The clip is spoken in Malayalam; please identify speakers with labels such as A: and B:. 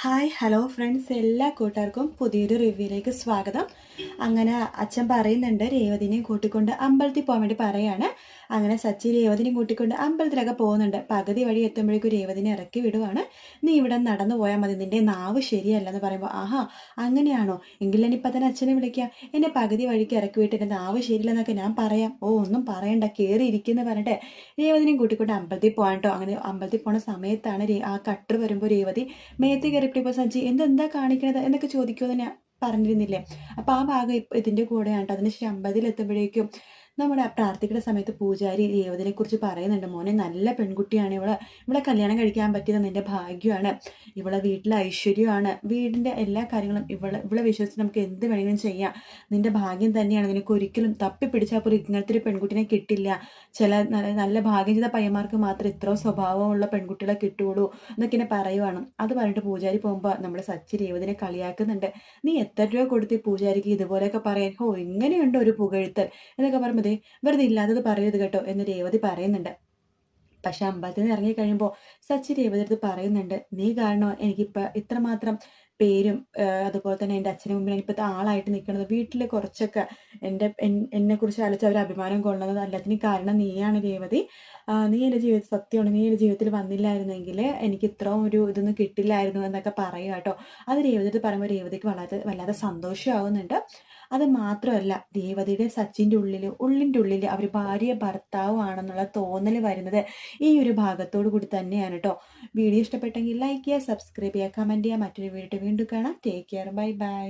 A: ഹായ് ഹലോ ഫ്രണ്ട്സ് എല്ലാ കൂട്ടുകാർക്കും പുതിയൊരു റിവ്യൂയിലേക്ക് സ്വാഗതം. അങ്ങനെ അച്ഛൻ പറയുന്നുണ്ട് രേവതിനെയും കൂട്ടിക്കൊണ്ട് അമ്പലത്തിൽ പോകാൻ വേണ്ടി പറയാണ്. അങ്ങനെ സച്ചി രേവതിനെയും കൂട്ടിക്കൊണ്ട് അമ്പലത്തിലൊക്കെ പോകുന്നുണ്ട്. പകുതി വഴി എത്തുമ്പോഴേക്കും രേവതിനെ ഇറക്കി വിടുവാണ്. നീ ഇവിടെ നടന്നു പോയാൽ മതി. നിന്റെ നാവ് ശരിയല്ല എന്ന് പറയുമ്പോൾ ആഹാ അങ്ങനെയാണോ? എങ്കിൽ ഇനിയിപ്പോൾ തന്നെ അച്ഛനെ വിളിക്കാം. എന്നെ പകുതി വഴിക്ക് ഇറക്കി വിട്ട് എന്റെ നാവ് ശരിയില്ലെന്നൊക്കെ ഞാൻ പറയാം. ഓ ഒന്നും പറയണ്ട. കയറിയിരിക്കുന്നു പറഞ്ഞിട്ട് രേവതിനെയും കൂട്ടിക്കൊണ്ട് അമ്പലത്തിൽ പോകാൻ കേട്ടോ. അങ്ങനെ അമ്പലത്തിൽ പോണ സമയത്താണ് ആ കട്ടർ വരുമ്പോൾ രേവതി മേത്ത് കയറിയപ്പോൾ സജ്ജി എന്തെന്താ കാണിക്കണത്? എന്നൊക്കെ ചോദിക്കുമെന്ന് ഞാൻ പറഞ്ഞിരുന്നില്ലേ. അപ്പോൾ ആ ഭാഗം ഇതിന്റെ കൂടെയാണ് കേട്ടോ അതിന് അമ്പതിൽ എത്തുമ്പോഴേക്കും നമ്മുടെ പ്രാർത്ഥിക്കുന്ന സമയത്ത് പൂജാരി രേവതിനെ കുറിച്ച് പറയുന്നുണ്ട്. മോനെ നല്ല പെൺകുട്ടിയാണ്. ഇവളെ ഇവിടെ കല്യാണം കഴിക്കാൻ പറ്റിയത് നിന്റെ ഭാഗ്യമാണ്. ഇവളെ വീട്ടിലെ ഐശ്വര്യമാണ്. വീടിന്റെ എല്ലാ കാര്യങ്ങളും ഇവളെ ഇവളെ വിശ്വസിച്ച് നമുക്ക് എന്ത് വേണമെങ്കിലും ചെയ്യാം. നിന്റെ ഭാഗ്യം തന്നെയാണ്. നിനക്ക് ഒരിക്കലും തപ്പി പിടിച്ചാൽ പോലും ഇങ്ങനത്തെ ഒരു പെൺകുട്ടിനെ കിട്ടില്ല. ചില നല്ല ഭാഗ്യം ചെയ്ത പയ്യന്മാർക്ക് മാത്രം ഇത്ര സ്വഭാവമുള്ള പെൺകുട്ടികളെ കിട്ടുള്ളൂ എന്നൊക്കെ ഇങ്ങനെ പറയുവാണ്. അത് പറഞ്ഞിട്ട് പൂജാരി പോകുമ്പോൾ നമ്മുടെ സച്ചി ദേവതിനെ കളിയാക്കുന്നുണ്ട്. നീ എത്ര രൂപ കൊടുത്ത് പൂജാരിക്ക് ഇതുപോലെയൊക്കെ പറയാൻ? ഓ ഇങ്ങനെയുണ്ട് ഒരു പുകഴ്ത്തൽ എന്നൊക്കെ പറയുമ്പോൾ ദേ വെറുതെ ഇല്ലാത്തത് പറയരുത് കേട്ടോ എന്ന് രേവതി പറയുന്നുണ്ട്. പക്ഷെ അമ്പലത്തിൽ നിന്ന് ഇറങ്ങി കഴിയുമ്പോൾ സച്ചി രേവതി അടുത്ത് പറയുന്നുണ്ട് നീ കാരണം? എനിക്കിപ്പോൾ ഇത്രമാത്രം പേരും അതുപോലെ തന്നെ എന്റെ അച്ഛനും മുമ്പിൽ ഇപ്പോഴത്തെ ആളായിട്ട് നിൽക്കുന്നത്. വീട്ടിൽ കുറച്ചൊക്കെ എന്റെ എന്നെക്കുറിച്ച് ആലോചിച്ച് അവർ അഭിമാനം കൊള്ളുന്നത് എല്ലാത്തിനും കാരണം നീയാണ് രേവതി. നീ എന്റെ ജീവിതത്തിൽ സത്യമാണ് നീ എന്റെ ജീവിതത്തിൽ വന്നില്ലായിരുന്നെങ്കിൽ എനിക്ക് ഇത്രയും ഒരു ഇതൊന്നും കിട്ടില്ലായിരുന്നു എന്നൊക്കെ പറയുക കേട്ടോ. അത് രേവതി പറയുമ്പോൾ രേവതിക്ക് വളരെ വല്ലാതെ സന്തോഷമാകുന്നുണ്ട് അത് മാത്രമല്ല രേവതിയുടെ സച്ചിന്റെ ഉള്ളിൽ ഉള്ളിന്റെ ഉള്ളിൽ അവർ ഭാര്യ ഭർത്താവാണെന്നുള്ള തോന്നൽ വരുന്നത് ഈ ഒരു ഭാഗത്തോടു കൂടി തന്നെയാണ് കേട്ടോ. വീഡിയോ ഇഷ്ടപ്പെട്ടെങ്കിൽ ലൈക്ക് ചെയ്യുക സബ്സ്ക്രൈബ് ചെയ്യുക കമന്റ് ചെയ്യുക. മറ്റൊരു വീഡിയോ വീണ്ടും കാണാം. Take care bye bye